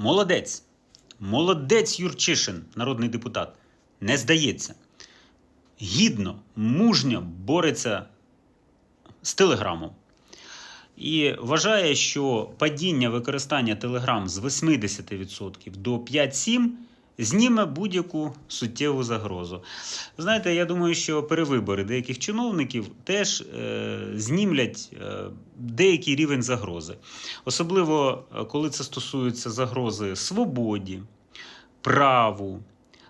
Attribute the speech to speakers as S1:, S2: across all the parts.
S1: Молодець. Молодець Юрчишин, народний депутат. Не здається. Гідно, мужньо бореться з телеграмом. І вважає, що падіння використання Телеграм з 80% до 5-7 зніме будь-яку суттєву загрозу. Знаєте, я думаю, що перевибори деяких чиновників теж е, знімлять е, деякий рівень загрози. Особливо, е, коли це стосується загрози свободі, праву,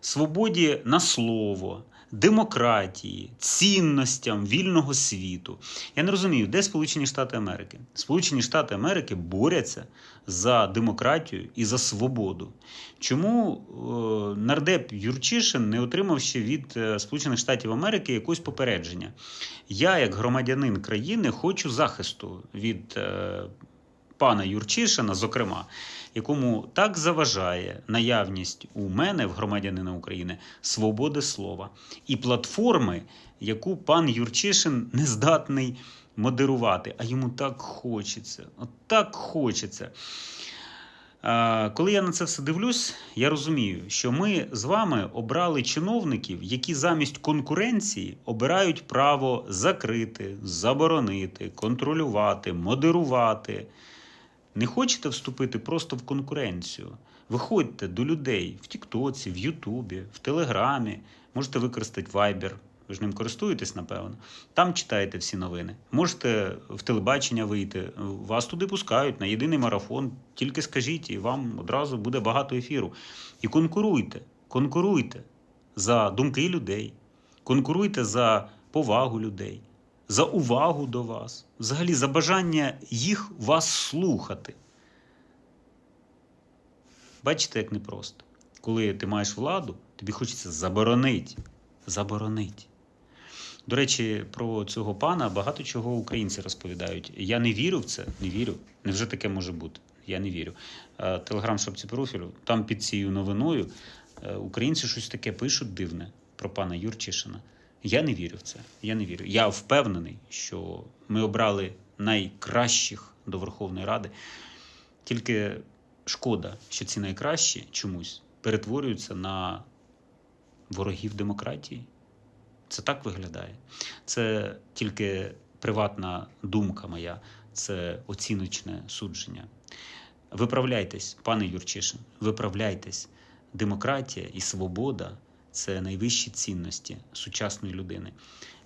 S1: свободі на слово, демократії, цінностям вільного світу. Я не розумію, де Сполучені Штати Америки? Сполучені Штати Америки борються за демократію і за свободу. Чому е, нардеп Юрчишин не отримав ще від е, Сполучених Штатів Америки якогось попередження? Я, як громадянин країни, хочу захисту від е, пана Юрчишина, зокрема, якому так заважає наявність у мене в громадянина України свободи слова і платформи, яку пан Юрчишин не здатний модерувати. А йому так хочеться, от так хочеться. Коли я на це все дивлюсь, я розумію, що ми з вами обрали чиновників, які замість конкуренції обирають право закрити, заборонити, контролювати, модерувати. Не хочете вступити просто в конкуренцію? Виходьте до людей в Тіктоці, в Ютубі, в Телеграмі, можете використати Viber. Ви ж ним користуєтесь, напевно. Там читаєте всі новини. Можете в телебачення вийти. Вас туди пускають на єдиний марафон. Тільки скажіть, і вам одразу буде багато ефіру. І конкуруйте, конкуруйте за думки людей, конкуруйте за повагу людей, за увагу до вас, взагалі за бажання їх вас слухати. Бачите, як непросто. Коли ти маєш владу, тобі хочеться заборонити. Заборонити. До речі, про цього пана багато чого українці розповідають. Я не вірю в це, не вірю. Невже таке може бути? Я не вірю. Е, Телеграм шапці профілю, там під цією новиною е, українці щось таке пишуть дивне про пана Юрчишина. Я не вірю в це. Я не вірю. Я впевнений, що ми обрали найкращих до Верховної Ради. Тільки шкода, що ці найкращі чомусь перетворюються на ворогів демократії. Це так виглядає. Це тільки приватна думка моя, це оціночне судження. Виправляйтесь, пане Юрчишин, виправляйтесь. Демократія і свобода це найвищі цінності сучасної людини.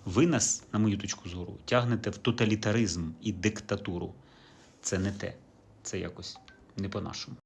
S1: Ви нас, на мою точку зору, тягнете в тоталітаризм і диктатуру. Це не те, це якось не по-нашому.